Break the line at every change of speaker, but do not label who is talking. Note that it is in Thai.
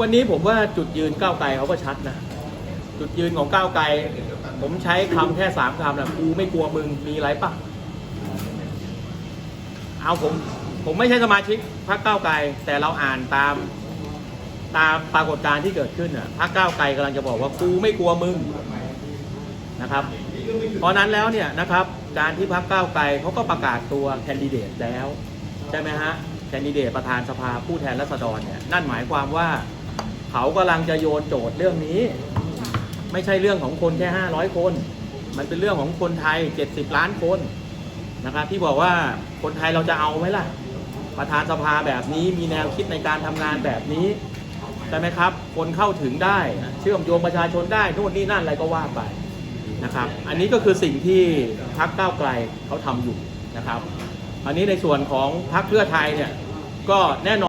วันนี้ผมว่าจุดยืนก้าวไกลเขาก็ชัดนะ จุดยืนของก้าวไกล ผมใช้คำแค่สามคำนะกูไม่กลัวมึงมีไรปะเอาผมผมไม่ใช่สมาชิกพรรคก้าวไกล แต่เราอ่านตามตามปรากฏการณ์ที่เกิดขึ้นอะพรรคก้าวไกลกำลังจะบอกว่ากูไม่กลัวมึงนะครับเพราะนั้นแล้วเนี่ยนะครับการที่พรรคก้าวไกลเขาก็ประกาศตัวแคนดิเดตแล้วใช่ไหมฮะ แคนดิเดตประธานสภาผู้แทนราษฎรเนี่ยนั่นหมายความว่าเขากำลังจะโยนโจทย์เรื่องนี้ ไม่ใช่เรื่องของคนแค่ 500 คน มันเป็นเรื่องของคนไทย 70 ล้านคนนะครับที่บอกว่าคนไทยเราจะเอาไหมล่ะ ประธานสภาแบบนี้มีแนวคิดในการทำงานแบบนี้ใช่ไหมครับ คนเข้าถึงได้เชื่อมโยงประชาชนได้นู่นนี่นั่นอะไรก็ว่าไปนะครับ อันนี้ก็คือสิ่งที่พรรคก้าวไกลเขาทำอยู่นะครับ อันนี้ในส่วนของพรรคเพื่อไทยเนี่ยก็แน่นอน